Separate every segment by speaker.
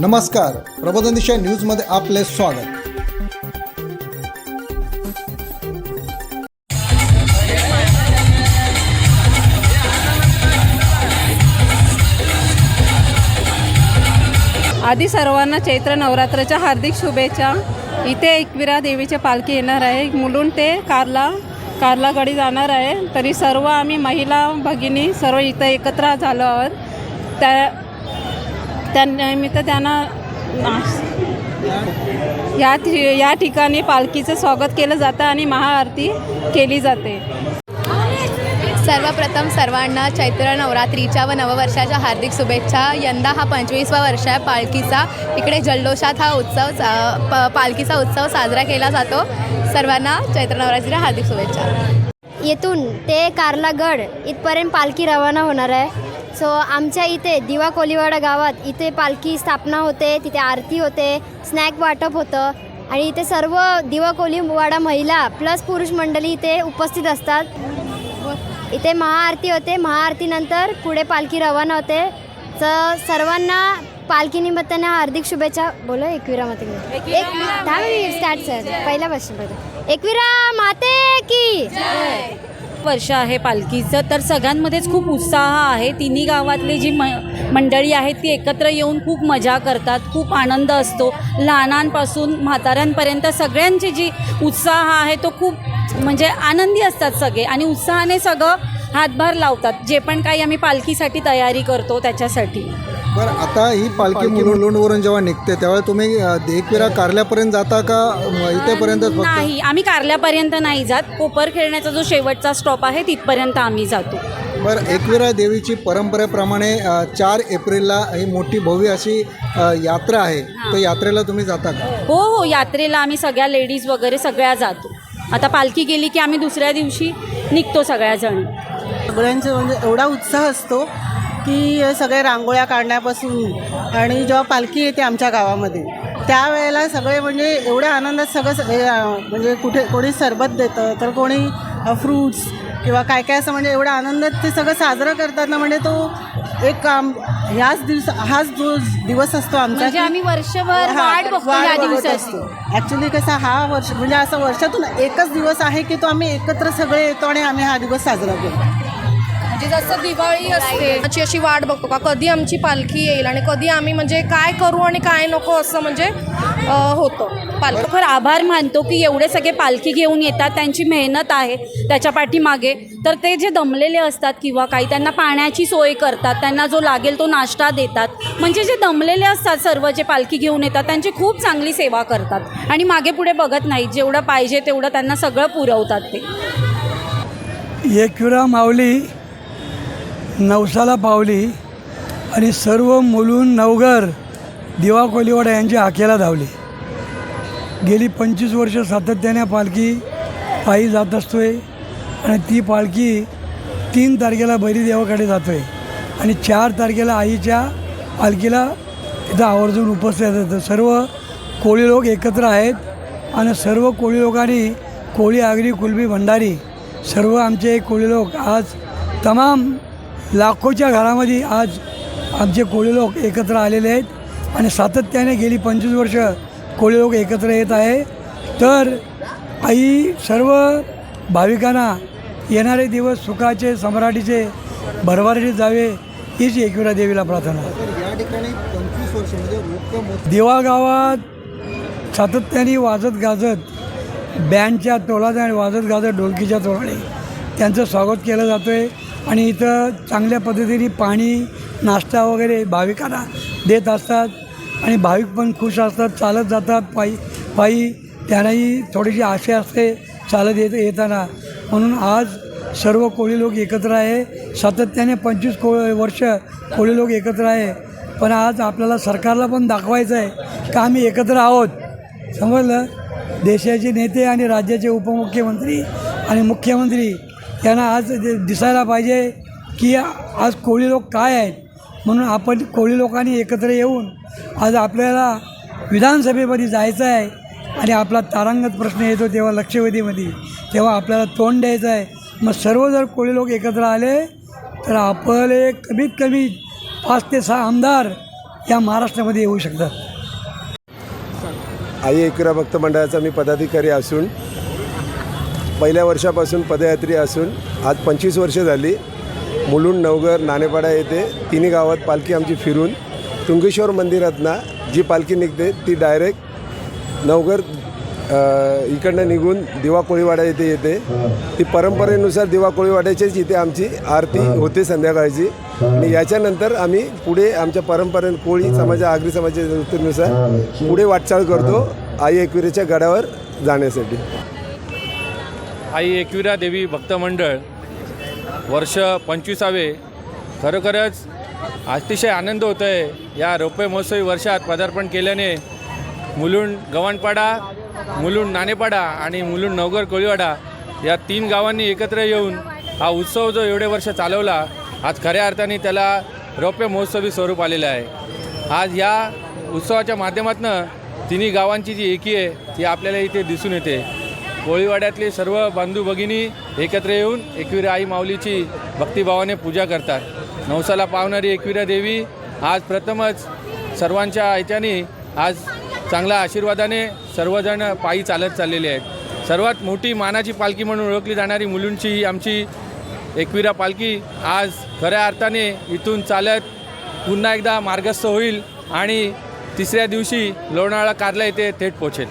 Speaker 1: नमस्कार. प्रबोधन दिशा न्यूजमध्ये आपले स्वागत.
Speaker 2: आधी सर्वांना चैत्र नवरात्राच्या हार्दिक शुभेच्छा. इथे एकविरा देवीची पालखी येणार आहे. मुलून ते कारला कारलागडी जाणार आहे. तरी सर्व आम्ही महिला भगिनी सर्व इथं एकत्र झालो आहोत. त्या त्यानिमित्त त्यांना नाश या ठि- या ठिकाणी पालखीचं स्वागत केलं जातं आणि महाआरती केली जाते.
Speaker 3: सर्वप्रथम सर्वांना चैत्र नवरात्रीच्या व नववर्षाच्या हार्दिक शुभेच्छा. यंदा हा पंचवीसवा वर्ष आहे. पालखीचा इकडे जल्लोषात हा उत्सव सा- प पालखीचा उत्सव साजरा केला जातो. सर्वांना चैत्र नवरात्रीच्या हार्दिक शुभेच्छा.
Speaker 4: येथून ते कार्लागड इथपर्यंत पालखी रवाना होणार आहे. सो आमच्या इथे दिवा कोलीवाडा गावात इथे पालखी स्थापना होते तिथे आरती होते स्नॅक वाटप होतं आणि इथे सर्व दिवा कोलीवाडा महिला प्लस पुरुष मंडळी इथे उपस्थित असतात. इथे महाआरती होते महाआरतीनंतर पुढे पालखी रवाना होते. तर सर्वांना पालखीनिमित्ताने हार्दिक शुभेच्छा. बोलो एकविरा माते. एक दहा स्टार्ट सर पहिल्यापासून बघा एकविरा माते की
Speaker 5: वर्ष आहे पालखीचं तर सगळ्यांमध्येच खूप उत्साह आहे. तिन्ही गावातली जी म मंडळी आहेत ती एकत्र येऊन खूप मजा करतात खूप आनंद असतो. लहानांपासून म्हाताऱ्यांपर्यंत सगळ्यांची जी उत्साह आहे तो खूप म्हणजे आनंदी असतात सगळे आणि उत्साहाने सगळं हातभार लावतात. जे पण काही आम्ही पालखीसाठी तयारी करतो त्याच्यासाठी.
Speaker 1: बरं आता ही पालखी मुलुंडवरून जेव्हा निघते तेव्हा तुम्ही एकविरा कारल्यापर्यंत जाता का फक्त?
Speaker 5: नाही आम्ही कारल्यापर्यंत नाही जात. कोपर खेळण्याचा जो शेवटचा स्टॉप आहे तिथपर्यंत आम्ही जातो.
Speaker 1: बरं एकविरा देवीची परंपरेप्रमाणे चार एप्रिलला ही मोठी भव्य अशी यात्रा आहे. तर यात्रेला तुम्ही जाता का?
Speaker 5: हो हो यात्रेला आम्ही सगळ्या लेडीज वगैरे सगळ्या जातो. आता पालखी गेली की आम्ही दुसऱ्या दिवशी निघतो सगळ्याजणी.
Speaker 6: सगळ्यांचे म्हणजे एवढा उत्साह असतो की सगळे रांगोळ्या काढण्यापासून आणि जेव्हा पालखी येते आमच्या गावामध्ये त्यावेळेला सगळे म्हणजे एवढ्या आनंदात सगळं म्हणजे कुठे कोणी सरबत देतं तर कोणी फ्रूट्स किंवा काय काय असं म्हणजे एवढ्या आनंदात ते सगळं साजरं करतात ना म्हणजे तो एक काम ह्याच दिवस हाच जो दिवस असतो आमचा
Speaker 5: म्हणजे आम्ही वर्षभर
Speaker 6: हा,
Speaker 5: वाट
Speaker 6: असतो. ॲक्च्युली कसा हा वर्ष म्हणजे असं वर्षातून एकच दिवस आहे की तो आम्ही एकत्र सगळे येतो आणि आम्ही हा दिवस साजरा करतो.
Speaker 7: म्हणजे जसं दिवाळी असते त्याची अशी वाट बघतो का? कधी आमची पालखी येईल आणि कधी आम्ही म्हणजे काय करू आणि काय नको असं म्हणजे होतं. पालखी
Speaker 5: खरोखर आभार मानतो की एवढे सगळे पालखी घेऊन येतात त्यांची मेहनत आहे त्याच्या पाठीमागे. तर ते जे दमलेले असतात किंवा काही त्यांना पाण्याची सोय करतात त्यांना जो लागेल तो नाश्ता देतात. म्हणजे जे दमलेले असतात सर्व जे पालखी घेऊन येतात त्यांची खूप चांगली सेवा करतात. आणि मागे पुढे बघत नाहीत जेवढं पाहिजे तेवढं त्यांना सगळं पुरवतात ते.
Speaker 8: एकविरा माऊली नवसाला पावली आणि सर्व मुलून नवघर दिवा कोलिवाडा यांच्या हाकेला धावली. गेली पंचवीस वर्ष सातत्याने पालखी पायी जात असतोय आणि ती पालखी तीन तारखेला बैरी देवाकडे जातो आहे आणि चार तारखेला आईच्या पालखीला तिथं आवर्जून उपस्थित येतात सर्व कोळी लोक एकत्र आहेत आणि सर्व कोळी लोकांनी कोळी आगरी कुलबी भंडारी सर्व आमचे कोळी लोक आज तमाम लाखोच्या घरामध्ये आज आमचे कोळी लोक एकत्र आलेले आहेत आणि सातत्याने गेली पंचवीस वर्ष कोळी लोक एकत्र येत आहे. तर आई सर्व भाविकांना येणारे दिवस सुखाचे सम्राटीचे भरभराटीत जावे हीच एकविरा देवीला प्रार्थना.
Speaker 1: या ठिकाणी
Speaker 8: देवा गावात सातत्याने वाजत गाजत बँडच्या तोलाने आणि वाजत गाजत ढोलकीच्या तोलाने त्यांचं स्वागत केलं जातं आहे आणि इथं चांगल्या पद्धतीने पाणी नाश्ता वगैरे भाविकांना देत असतात. आणि भाविक पण खुश असतात चालत जातात. पायी पायी त्यांनाही थोडीशी आशा असते चालत येत येताना. म्हणून आज सर्व कोळी लोक एकत्र आहे. सातत्याने पंचवीस को वर्ष कोळी लोक एकत्र आहे. पण आज आपल्याला सरकारला पण दाखवायचं आहे का आम्ही एकत्र आहोत? समजलं? देशाचे नेते आणि राज्याचे उपमुख्यमंत्री आणि मुख्यमंत्री यांना आज दिसायला पाहिजे की आज कोळी लोक काय आहेत. म्हणून आपण कोळी लोकांनी एकत्र येऊन आज आपल्याला विधानसभेमध्ये जायचं आहे आणि आपला तारांगत प्रश्न येतो तेव्हा लक्षवेधीमध्ये. तेव्हा आपल्याला तोंड द्यायचं आहे. मग सर्व जर कोळी लोक एकत्र आले तर आपले कमीत कमी पाच ते सहा आमदार या महाराष्ट्रामध्ये येऊ शकतात.
Speaker 9: आई एकरा भक्त मंडळाचा मी पदाधिकारी असून पहिल्या वर्षापासून पदयात्री असून आज पंचवीस वर्षे झाली. मुलुंड नवघर नाणेपाडा येथे तिन्ही गावात पालखी आमची फिरून तुंगेश्वर मंदिरातनं जी पालखी निघते ती डायरेक्ट नवघर इकडनं निघून दिवा कोळीवाडा येथे येते. ती परंपरेनुसार दिवा कोळीवाड्याचीच इथे आमची आरती होते संध्याकाळची. आणि याच्यानंतर आम्ही पुढे आमच्या परंपरे कोळी समाजा आगरी समाजाच्या नुसार पुढे वाटचाल करतो. आई एकविरेच्या गडावर जाण्यासाठी.
Speaker 10: आई एकविरा देवी भक्त मंडळ वर्ष पंचवीसावे. खरोखरच अतिशय आनंद होतो आहे या रौप्य महोत्सवी वर्षात पदार्पण केल्याने मुलुंड गव्हाणपाडा मुलुंड नाणेपाडा आणि मुलुंड नवगर कोळीवाडा या तीन गावांनी एकत्र येऊन हा उत्सव जो एवढे वर्ष चालवला आज खऱ्या अर्थाने त्याला रौप्य महोत्सवी स्वरूप आलेलं आहे. आज या उत्सवाच्या माध्यमातून तिन्ही गावांची जी एकी आहे ती आपल्याला इथे दिसून येते. कोळीवाड्यातले सर्व बांधू भगिनी एकत्र येऊन एकविरा आई माऊलीची भक्तिभावाने पूजा करतात. नवसाला पावणारी एकविरा देवी आज प्रथमच सर्वांच्या ह्याच्याने आज चांगल्या आशीर्वादाने सर्वजण पायी चालत चाललेले आहेत. सर्वात मोठी मानाची पालखी म्हणून ओळखली जाणारी मुलुंडची ही आमची एकविरा पालखी आज खऱ्या अर्थाने इथून चालत पुन्हा एकदा मार्गस्थ होईल आणि तिसऱ्या दिवशी लोणावळा कारला येथे थेट पोचेल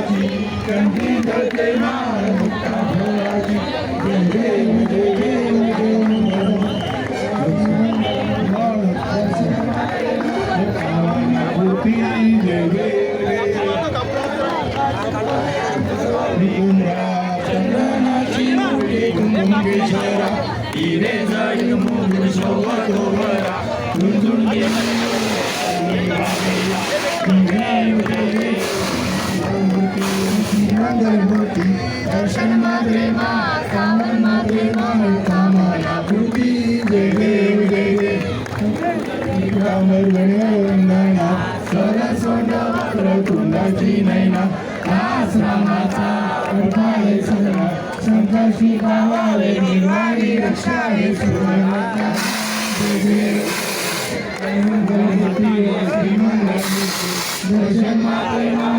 Speaker 1: भोळाजी कंठी करते माळ मुक्ता भोळाजी देव देव देव Thank you. મૂર્તિ નિરંજન મૂર્તિ દર્શન માધ્રે માં કામન માધ્રે માં કામના મૂર્તિ જય દેવ જય દેવ અમર ગણ્યા સરસ્વત પ્રતુંડાજી નૈના આશ્રમાતા કૃપાએ સદા શંકર શ્રી બાવાલે નિર્વાણી રક્ષાએ સુરમાતા જય દેવ દર્શન માધ્રે
Speaker 11: માં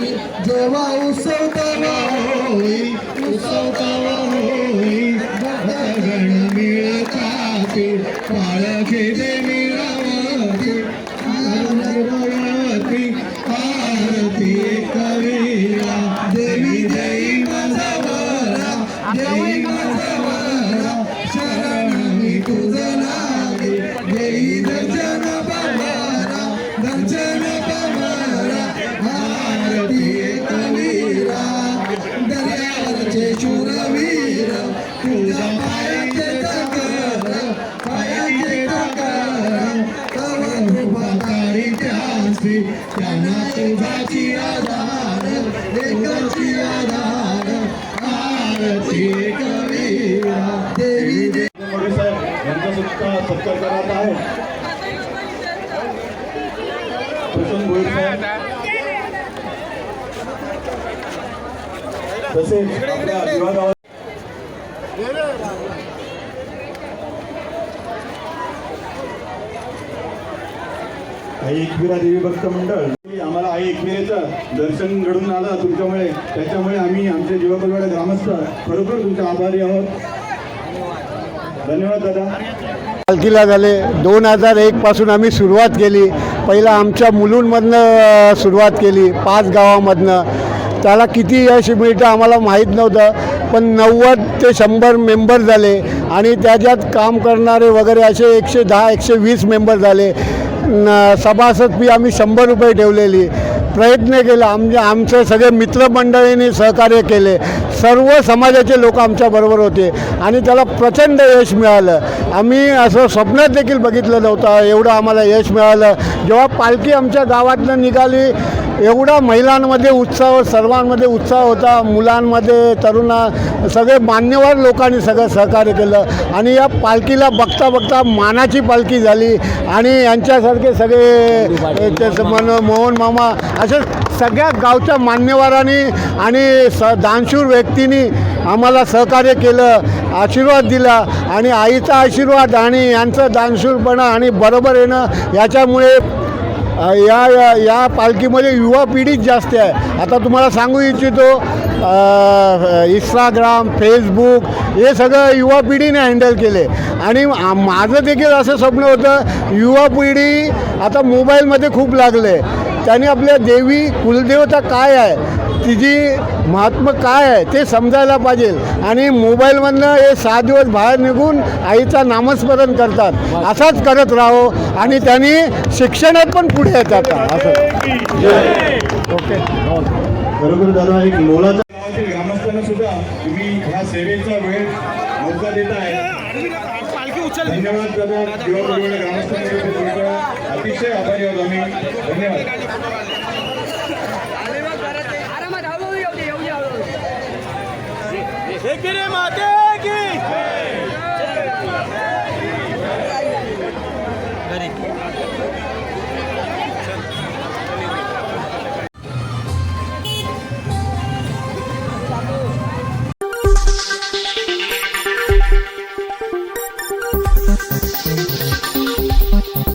Speaker 11: पावती जेव्हा उत्सव तेव्हा होई उत्सव तेव्हा तसेच आपल्या विभागावर आई एकविरा देवी भक्त मंडळ. आम्हाला आई एकविरेचं दर्शन घडून आलं तुमच्यामुळे. त्याच्यामुळे आम्ही आमचे जीवकलवाडा ग्रामस्थ खरोखर तुमचे आभारी आहोत. धन्यवाद दादा.
Speaker 12: पालखीला झाले. दोन हजार एकपासून आम्ही सुरुवात केली. पहिला आमच्या मुलूंमधनं सुरुवात केली. पाच गावामधनं. त्याला किती यश मिळतं आम्हाला माहीत नव्हतं. पण नव्वद ते शंभर मेंबर झाले आणि त्याच्यात काम करणारे वगैरे असे एकशे दहा एकशे वीस मेंबर झाले. न सभासद फी आम्ही शंभर रुपये ठेवलेली. प्रयत्न केला. आमचे आमचे सगळे मित्रमंडळींनी सहकार्य केले. सर्व समाजाचे लोक आमच्याबरोबर होते आणि त्याला प्रचंड यश मिळालं. आम्ही असं स्वप्नात देखील बघितलं नव्हतं एवढं आम्हाला यश मिळालं. जेव्हा पालखी आमच्या गावातनं निघाली एवढा महिलांमध्ये उत्साह सर्वांमध्ये उत्साह होता. मुलांमध्ये तरुणा सगळे मान्यवर लोकांनी सगळं सहकार्य केलं. आणि या पालखीला बघता बघता मानाची पालखी झाली. आणि यांच्यासारखे सगळे त्याचं मन मोहन मामा असे सगळ्या गावच्या मान्यवरांनी आणि स दानशूर व्यक्तींनी आम्हाला सहकार्य केलं आशीर्वाद दिला. आणि आईचा आशीर्वाद आणि यांचं दानशूरपणा आणि बरोबर येणं याच्यामुळे या या- या पालखीमध्ये युवा पिढीच जास्त आहे. आता तुम्हाला सांगू इच्छितो इंस्टाग्राम फेसबुक हे सगळं युवा पिढीने हँडल केले. आणि माझं देखील असं स्वप्न होतं युवा पिढी आता मोबाईलमध्ये खूप लागले. त्याने आपल्या देवी कुलदेवता काय आहे तिची महात्मा काय आहे ते समजायला पाहिजे. आणि मोबाईलमधनं हे सहा दिवस बाहेर निघून आईचा नामस्मरण करतात. असाच करत राहो आणि त्यांनी शिक्षणात पण पुढे येतात. असं. ओके.
Speaker 13: बरोबर दादा एक मोलाचा ग्रामस्थांना सुद्धा तुम्ही ह्या सेवेचा वेळ मोका देत आहे धन्यवाद दादा युवा परिवार अतिशय आभारी आहोत आम्ही. धन्यवाद.
Speaker 14: माते.